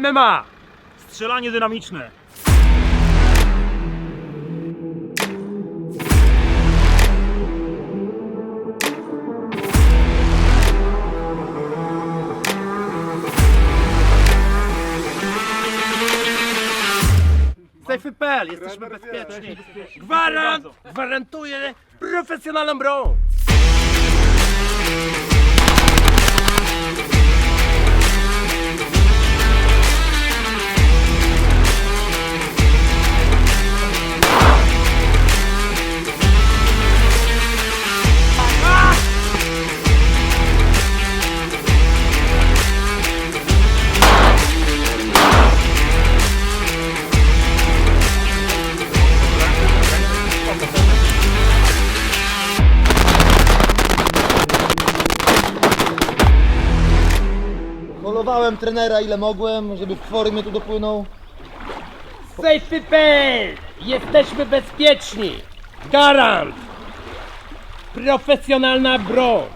MMA! Strzelanie dynamiczne. Safety.pl, jesteśmy bezpieczni. Gwarant, gwarantuję profesjonalną broń. Holowałem trenera ile mogłem, żeby w formie tu dopłynął. Safety.pl, jesteśmy bezpieczni. Garant, profesjonalna broń.